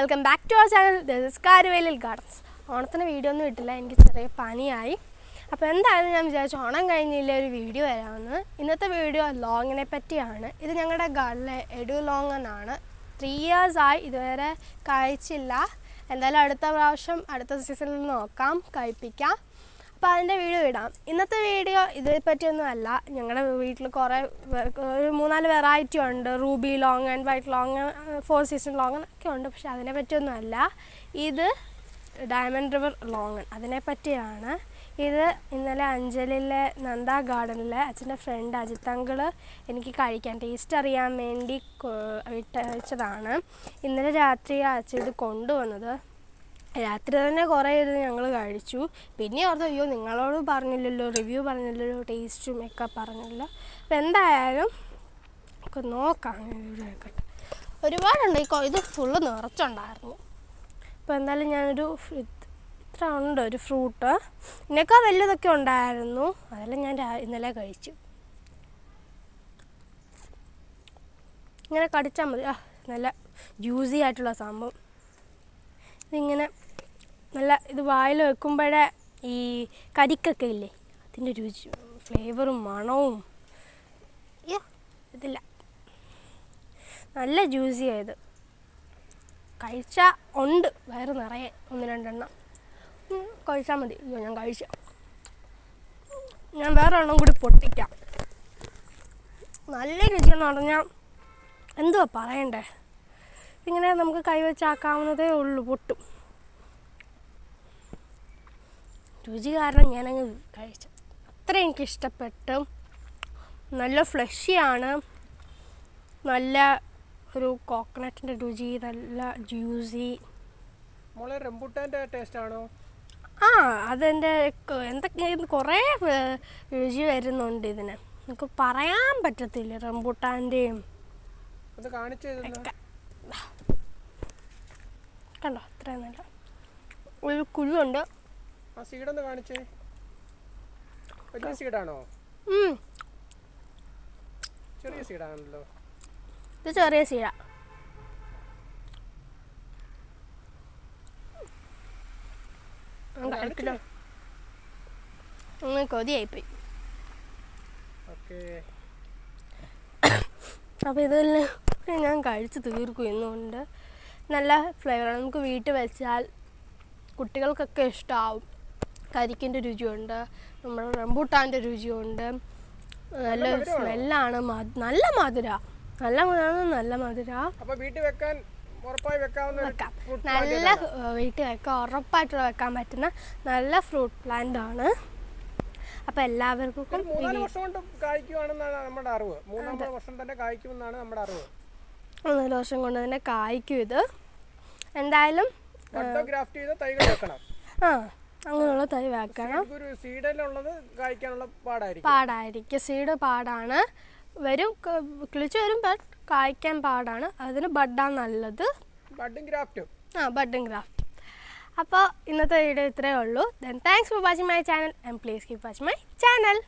Welcome back to our channel this Karuvelil gardens ഓണത്തിന് video ഒന്നും ഇട്ടില്ല. എനിക്ക് ചെറിയ പനിയായി. അപ്പോൾ എന്തായാലും ഞാൻ വിചാരിച്ചു ഓണം കഴിഞ്ഞില്ല ഒരു വീഡിയോ വരാമെന്ന്. ഇന്നത്തെ വീഡിയോ ലോങ്ങിനെ പറ്റിയാണ്. ഇത് ഞങ്ങളുടെ ഗാർഡിലെ എഡു ലോങ് എന്നാണ് ത്രീ ആയി ഇതുവരെ കഴിച്ചില്ല എന്തായാലും അടുത്ത പ്രാവശ്യം അടുത്ത സീസണിൽ നോക്കാം. കഴിപ്പിക്കാം. അപ്പോൾ അതിന്റെ വീഡിയോ ഇടാം ഇന്നത്തെ വീഡിയോ ഇതിനെ പറ്റിയൊന്നും അല്ല ഞങ്ങളുടെ വീട്ടിൽ കുറേ ഒരു മൂന്നാൽ വെറൈറ്റി ഉണ്ട്. Ruby long and white long four season long ഒക്കെ ഉണ്ട്. പക്ഷേ അതിനെ അല്ല ഇത് ഡയമണ്ട് റിവർ ലോങ്ങൻ അതിനെ പറ്റിയാണ് ഇത് ഇന്നലെ അഞ്ചലിലെ നന്ദ ഗാർഡനിലെ അച്ഛന്റെ ഫ്രണ്ട് അജിത് അങ്കിൾ എനിക്ക് കഴിക്കാൻ ടേസ്റ്റ് അറിയാൻ വേണ്ടി വിട്ടയച്ചതാണ് ഇന്നലെ രാത്രി അച്ഛൻ ഇത് കൊണ്ടുവന്നത്. രാത്രി തന്നെ കുറേ ഇരുന്ന് ഞങ്ങൾ കഴിച്ചു. പിന്നെ ഓർത്തു അയ്യോ നിങ്ങളോട് പറഞ്ഞില്ലല്ലോ റിവ്യൂ പറഞ്ഞില്ലല്ലോ ടേസ്റ്റും ഒക്കെ പറഞ്ഞില്ല. അപ്പം എന്തായാലും നമുക്ക് നോക്കാം ആയിക്കോട്ടെ. ഒരുപാടുണ്ട്. ഈ ഇത് ഫുള്ള് നിറച്ചുണ്ടായിരുന്നു. അപ്പോൾ എന്തായാലും ഞാനൊരു ഇത്ര ഉണ്ട്. ഒരു ഫ്രൂട്ട് ഇതിനേക്കാൾ വലിയതൊക്കെ ഉണ്ടായിരുന്നു. അതെല്ലാം ഞാൻ ഇന്നലെ കഴിച്ചു. ഇങ്ങനെ കടിച്ചാൽ മതി. ആ നല്ല ജ്യൂസി ആയിട്ടുള്ള സംഭവം. ഇതിങ്ങനെ നല്ല ഇത് വായിൽ വെക്കുമ്പോഴേ ഈ കരിക്കൊക്കെ ഇല്ലേ? അതിന്റെ രുചി ഫ്ലേവറും മണവും. ഇതില്ല. നല്ല ജ്യൂസി ആയത് കഴിച്ചാൽ ഉണ്ട് വയറ് നിറയെ. ഒന്ന് രണ്ടെണ്ണം. കഴിച്ചാൽ മതി. അയ്യോ ഞാൻ കഴിച്ച. ഞാൻ വേറെ എണ്ണം കൂടി പൊട്ടിക്കാം. നല്ല രുചിയെന്ന് പറഞ്ഞാൽ എന്തുവാ പറയണ്ടേ? ഇങ്ങനെ നമുക്ക് കൈവച്ചാക്കാവുന്നതേ ഉള്ളൂ പൊട്ടും. രുചി കാരണം ഞാനങ്ങ് കഴിച്ചു. അത്ര എനിക്ക് ഇഷ്ടപ്പെട്ടു നല്ല ഫ്ലഷിയാണ് നല്ല ഒരു കോക്കനട്ടിന്റെ രുചി നല്ല ജ്യൂസി മോളെ റംബുട്ടാന്റെ ടേസ്റ്റ് ആണോ? ആ അതെന്റെ എന്തൊക്കെ കുറേ രുചി വരുന്നുണ്ട് ഇതിന്. നമുക്ക് പറയാൻ പറ്റത്തില്ല റംബൂട്ടാന്റെയും കാണിച്ചു കണ്ടോ? അത്രയും നല്ല ഒരു കുരുണ്ട് ആ സീഡൊന്ന് കാണിച്ചേ. വലിയ സീഡാണോ? ചെറിയ സീഡാണല്ലോ. ഇത് ചെറിയ സീഡാ. കഴിക്കണോ ഒന്ന് കൊതിയായിപ്പോയി. അപ്പൊ അപ്പോൾ ഇതെല്ലാം ഞാൻ കഴിച്ച് തീർക്കും എന്നുകൊണ്ട് നല്ല ഫ്ലേവറാണ് നമുക്ക് വീട്ടിൽ വെച്ചാൽ കുട്ടികൾക്കൊക്കെ ഇഷ്ടമാവും കരിക്കിന്റെ രുചിയുണ്ട് നമ്മുടെ റംബൂട്ടാന്റെ രുചിയുണ്ട്. നല്ല സ്മെല്ലാണ് നല്ല മധുര. നല്ല മധുരമാണ് നല്ല മധുര. വീട്ടിൽ വെക്കാൻ വെക്കാം. നല്ല വീട്ടിൽ വെക്കാൻ ഉറപ്പായിട്ട് വെക്കാൻ പറ്റുന്ന നല്ല ഫ്രൂട്ട് പ്ലാന്റ് ആണ്. അപ്പൊ എല്ലാവർക്കും മൂന്നാൽ വർഷം കൊണ്ട് കായ്ക്കുവാണെന്നാണ് നമ്മുടെ അറിവ്. മൂന്നാമത്തെ വർഷം തന്നെ കായ്ക്കുമെന്നാണ് നമ്മുടെ അറിവ്. മൂന്നാൽ ദോഷം കൊണ്ട് തന്നെ കായ്ക്കും ഇത്. എന്തായാലും ബഡ് ഗ്രാഫ്റ്റ് ചെയ്ത തൈകൾ വെക്കണം. ആ അങ്ങനെയുള്ള തൈ വെക്കണം. ഒരു സീഡിലുള്ളത് കായ്ക്കാനുള്ള പാടായിരിക്കും. പാടായിരിക്കും. സീഡ് പാടാണ്. വരും കിളിച്ചു വരും ബട്ട് കായ്ക്കാൻ പാടാണ്. അതിന് ബഡാണ് നല്ലത്. ബഡും ഗ്രാഫ്റ്റും. ആ ബഡും ക്രാഫ്റ്റും അപ്പോൾ ഇന്നത്തെ വീഡിയോ ഇത്രയേ ഉള്ളൂ. Then thanks for watching my channel and please keep watching my channel